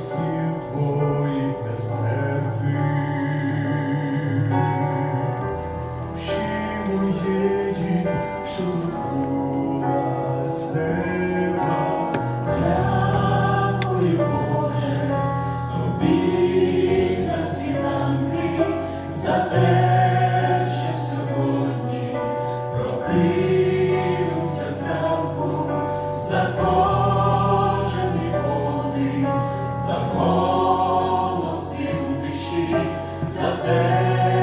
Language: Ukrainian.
слів твоїх не стерти, з душі моєї, що торкнулась неба. there.